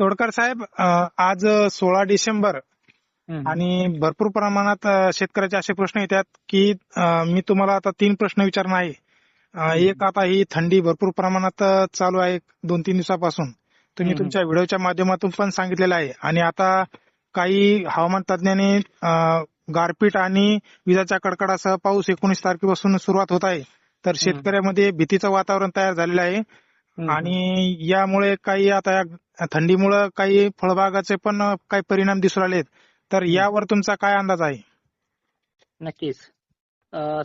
तोडकर साहेब आज सोळा डिसेंबर. आणि भरपूर प्रमाणात शेतकऱ्याचे असे प्रश्न येतात की मी तुम्हाला आता तीन प्रश्न विचारणार आहे. एक आता ही थंडी भरपूर प्रमाणात चालू आहे दोन तीन दिवसापासून. तुम्ही. तुमच्या व्हिडिओच्या माध्यमातून पण सांगितलेलं आहे. आणि आता काही हवामान तज्ञांनी अ, गारपीट आणि विजाच्या कडकडासह पाऊस एकोणीस तारखेपासून सुरुवात होत आहे. तर शेतकऱ्यामध्ये भीतीचं वातावरण तयार झालेलं आहे. आणि यामुळे काही आता या थंडीमुळे काही फळबागाचे पण काही परिणाम दिसून आलेत तर यावर तुमचा काय अंदाज आहे नक्कीच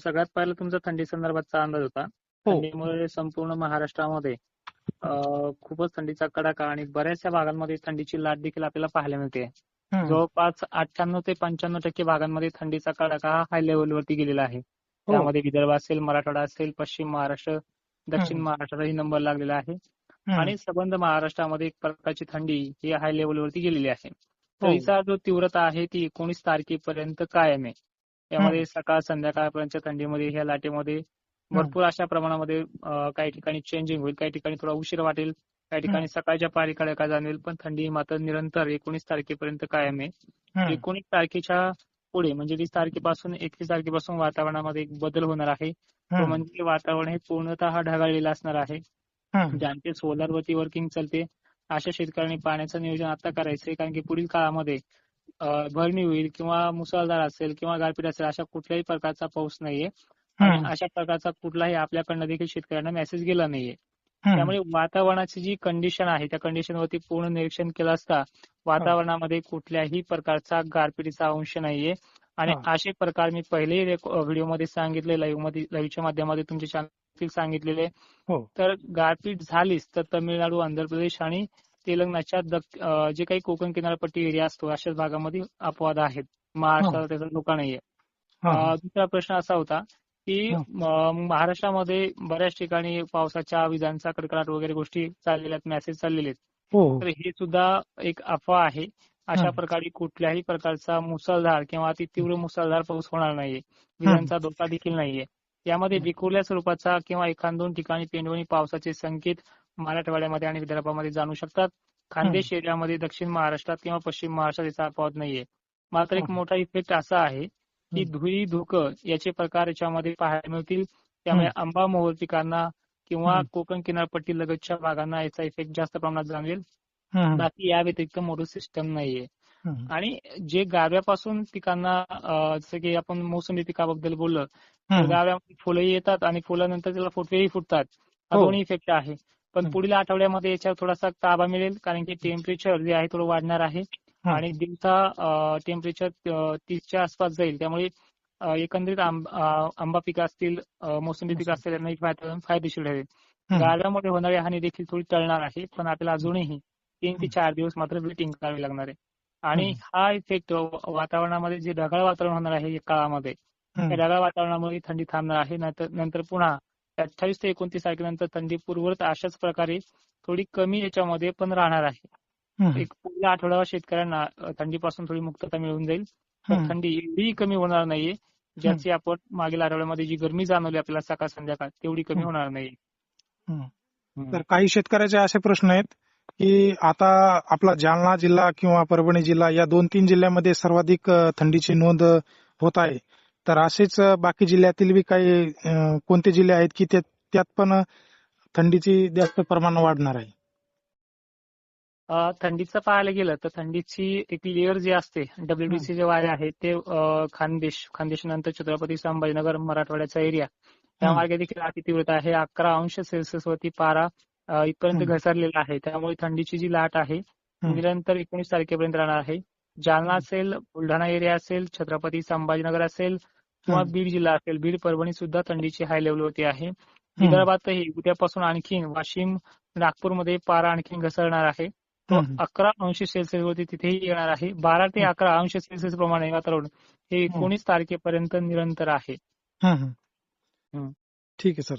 सगळ्यात पहिला तुमचा थंडी संदर्भातचा अंदाज होता हो. थंडीमुळे संपूर्ण महाराष्ट्रामध्ये खूपच थंडीचा कडाका आणि बऱ्याचशा भागांमध्ये थंडीची लाट देखील आपल्याला पाहायला मिळते. जवळपास अठ्ठ्याण्णव ते पंच्याण्णव टक्के भागांमध्ये थंडीचा कडाका हा हाय लेवलवरती गेलेला आहे हो. त्यामध्ये विदर्भ असेल मराठवाडा असेल पश्चिम महाराष्ट्र दक्षिण हम्म. महाराष्ट्राचाही नंबर लागलेला आहे. आणि संबंध महाराष्ट्रामध्ये एक प्रकारची थंडी ही हाय लेवलवरती गेलेली आहे. हो. थंडीचा जो तीव्रता आहे ती एकोणीस तारखेपर्यंत कायम आहे. यामध्ये सकाळ संध्याकाळपर्यंतच्या थंडीमध्ये ह्या लाटेमध्ये भरपूर अशा प्रमाणामध्ये काही ठिकाणी चेंजिंग होईल काही ठिकाणी थोडा उशीर वाटेल काही ठिकाणी सकाळच्या पारी का जाणवेल पण थंडी मात्र निरंतर एकोणीस तारखेपर्यंत कायम आहे. एकोणीस तारखेच्या पुढे म्हणजे वीस तारखेपासून एकवीस तारखेपासून वातावरणामध्ये एक बदल होणार आहे. तो. म्हणजे वातावरण हे पूर्णतः ढगाळलेलं असणार आहे. ज्यांचे सोलारवरती वर्किंग चालते अशा शेतकऱ्यांनी पाण्याचं नियोजन आता करायचंय कारण की पुढील काळामध्ये भरणी होईल किंवा मुसळधार असेल किंवा गारपीट असेल अशा कुठल्याही प्रकारचा पाऊस नाहीये आणि. अशा प्रकारचा कुठलाही आपल्याकडनं देखील शेतकऱ्यांना मेसेज गेला नाहीये. त्यामुळे वातावरणाची जी कंडिशन आहे त्या कंडिशनवरती पूर्ण निरीक्षण केलं असता वातावरणामध्ये कुठल्याही प्रकारचा गारपिटीचा अंश नाहीये आणि. असे प्रकार मी पहिलेही व्हिडिओमध्ये सांगितले लाईव्हमध्ये लाईव्हच्या माध्यमातून तुमच्या चॅनल सांगितलेले हो. तर गारपीट झालीच तर तामिळनाडू आंध्र प्रदेश आणि तेलंगणाच्या जे काही कोकण किनारपट्टी एरिया असतो अशाच भागामध्ये अपवाद आहेत. महाराष्ट्राला त्याचा धोका नाहीये. हा. दुसरा प्रश्न असा होता की हा. महाराष्ट्रामध्ये बऱ्याच ठिकाणी पावसाच्या विजांचा कडकडाट वगैरे गोष्टी चाललेल्या आहेत मेसेज चाललेले आहेत. हो. तर हे सुद्धा एक अफवा आहे. अशा हा. प्रकारे कुठल्याही प्रकारचा मुसळधार किंवा अति तीव्र मुसळधार पाऊस होणार नाहीये. विजांचा धोका देखील नाहीये. यामध्ये विखुरल्या स्वरूपाचा किंवा एखाद दोन ठिकाणी पेंडवणी पावसाचे संकेत मराठवाड्यामध्ये आणि विदर्भामध्ये जाणू शकतात खानदेश एरियामध्ये दक्षिण महाराष्ट्रात किंवा पश्चिम महाराष्ट्रात याचा अपवाद नाहीये मात्र एक. मोठा इफेक्ट असा आहे की. धुळी धुकं याचे प्रकार याच्यामध्ये पाहायला मिळतील त्यामुळे आंबा मोहोर पिकांना किंवा. कोकण किनारपट्टी लगतच्या भागांना याचा इफेक्ट जास्त प्रमाणात जाणवेल. बाकी या व्यतिरिक्त मोठं सिस्टम नाहीये. आणि जे गारव्यापासून पिकांना जसं की आपण मोसंबी पिकाबद्दल बोललं गारव्यामध्ये फुलंही येतात आणि फुलानंतर त्याला फुटवेही फुटतात हा हो. दोन्ही इफेक्ट आहे पण. पुढील आठवड्यामध्ये याच्यावर थोडासा ताबा मिळेल कारण की टेम्परेचर जे आहे थोडं वाढणार आहे. आणि दिवसा टेम्परेचर तीसच्या आसपास जाईल त्यामुळे एकंदरीत आंब- पिकं असतील मोसंबी पिकं असतील फायदेशीर ठरेल. गारव्यामुळे होणारी हानी देखील थोडी टळणार आहे पण आपल्याला अजूनही तीन ते चार दिवस मात्र वेटिंग करावी लागणार आहे आणि. हा इफेक्ट वातावरणामध्ये जे ढगाळ वातावरण होणार आहे या काळामध्ये हम्म. ढगाळ वातावरणामुळे थंडी थांबणार आहे नंतर नंतर पुन्हा अठ्ठावीस ते एकोणतीस तारखेनंतर थंडी पूर्ववत अशाच प्रकारे थोडी कमी याच्यामध्ये पण राहणार आहे. एक पुढल्या आठवड्यावर शेतकऱ्यांना थंडीपासून थोडी मुक्तता मिळून जाईल. थंडी एवढी कमी होणार नाहीये ज्याची आपण मागील आठवड्यामध्ये जी गरमी जाणवली आपल्याला सकाळ संध्याकाळ तेवढी कमी. होणार नाही. तर काही शेतकऱ्याचे असे प्रश्न आहेत की आता आपला जालना जिल्हा किंवा परभणी जिल्हा या दोन तीन जिल्ह्यामध्ये सर्वाधिक थंडीची नोंद होत आहे तर असेच बाकी जिल्ह्यातील बी काही कोणते जिल्हे आहेत की ते- त्यात पण थंडीची जास्त प्रमाण वाढणार आहे? थंडीचं पाहायला गेलं तर थंडीची एक लेअर जी असते डब्ल्यूडीसी जे वारे आहे ते खानदेश खानदेश नंतर छत्रपती संभाजीनगर मराठवाड्याचा एरिया त्या. मार्गे देखील अति तीव्रता आहे. अकरा अंश सेल्सिअस वरती पारा इथपर्यंत. घसरलेला आहे. त्यामुळे थंडीची जी लाट आहे. निरंतर एकोणीस तारखेपर्यंत राहणार आहे. जालना असेल बुलढाणा एरिया असेल छत्रपती संभाजीनगर असेल किंवा. बीड जिल्हा असेल बीड परभणी सुद्धा थंडीची हाय लेवलवरती आहे विदर्भातही उद्यापासून आणखीन वाशिम नागपूरमध्ये पारा आणखीन घसरणार आहे तो. अकरा अंश सेल्सिअस वरती तिथेही येणार आहे बारा ते. अकरा अंश सेल्सिअस प्रमाणे वातावरण हे एकोणीस तारखेपर्यंत निरंतर आहे. ठीक आहे सर